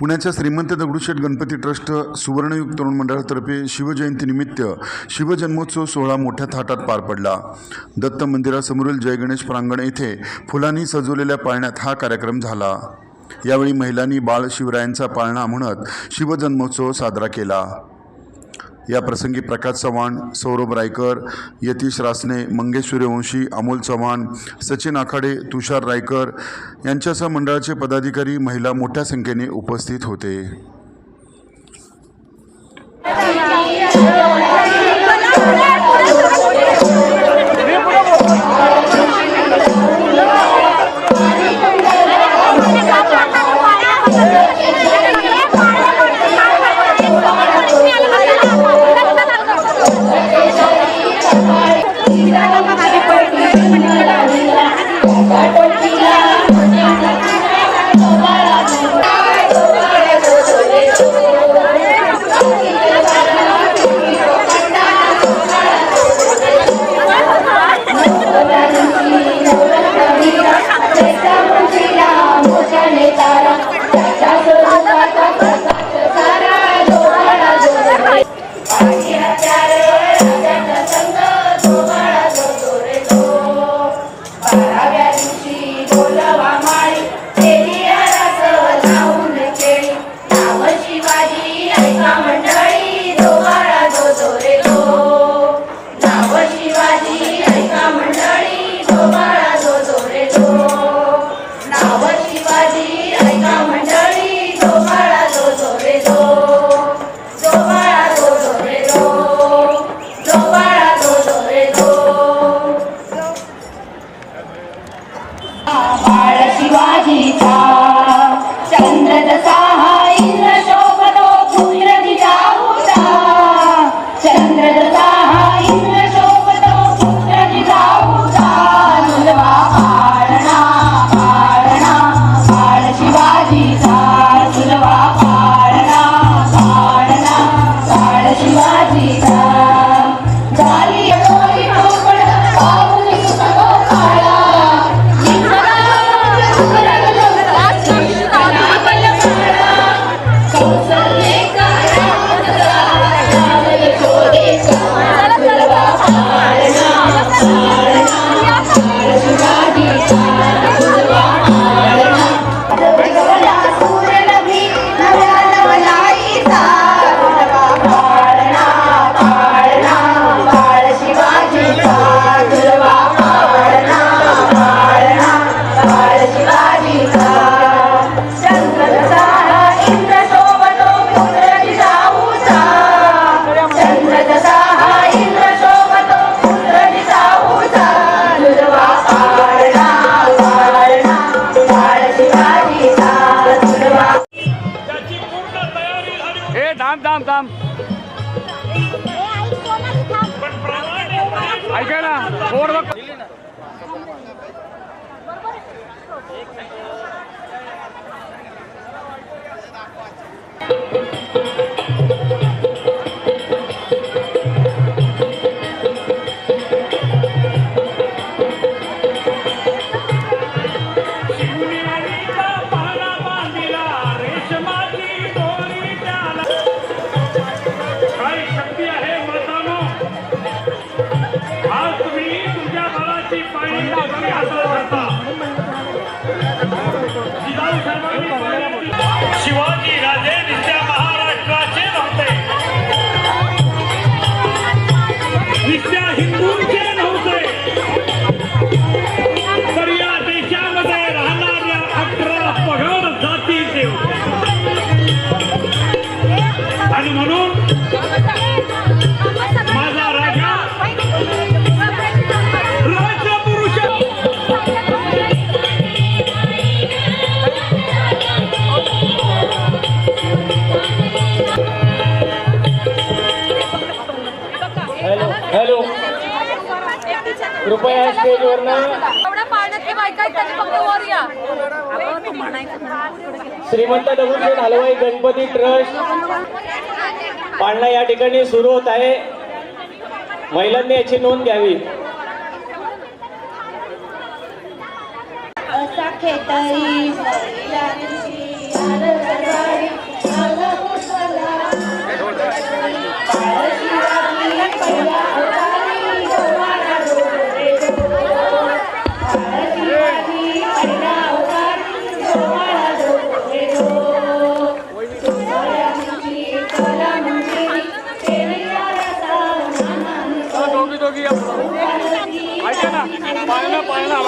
पुण्याच्या श्रीमंत दगडूशेठ गणपती ट्रस्ट सुवर्णयुग तरुण मंडळातर्फे शिवजयंतीनिमित्त शिवजन्मोत्सव सोहळा मोठ्या थाटात पार पडला. दत्त मंदिरासमोरील जयगणेश प्रांगण येथे फुलांनी सजवलेल्या पाळण्यात हा कार्यक्रम झाला. यावेळी महिलांनी बाळ शिवरायांचा पाळणा म्हणत शिवजन्मोत्सव साजरा केला. या प्रसंगी प्रकाश चव्हाण सौरभ रायकर यतीश रासने मंगेश सूर्यवंशी अमोल चव्हाण सचिन आखाडे तुषार रायकर यांच्यासह मंडळाचे पदाधिकारी महिला मोठ्या संख्येने उपस्थित होते. थांब थांब ऐका ना बोर्ड बघ शिवाजी राजे महाराष्ट्राचे नव्हते नित्या हिंदूंचे नव्हते तर या देशामध्ये राहणाऱ्या अठरा पगड जातीचे होते. आणि म्हणून हॅलो कृपया आहेत त्यांनी फक्त वर श्रीमंत दगडूशेठ हलवाई गणपती ट्रस्ट पाळणा या ठिकाणी सुरू होत आहे. महिलांनी याची नोंद घ्यावी. असा खेतरी पाळणं पाळणं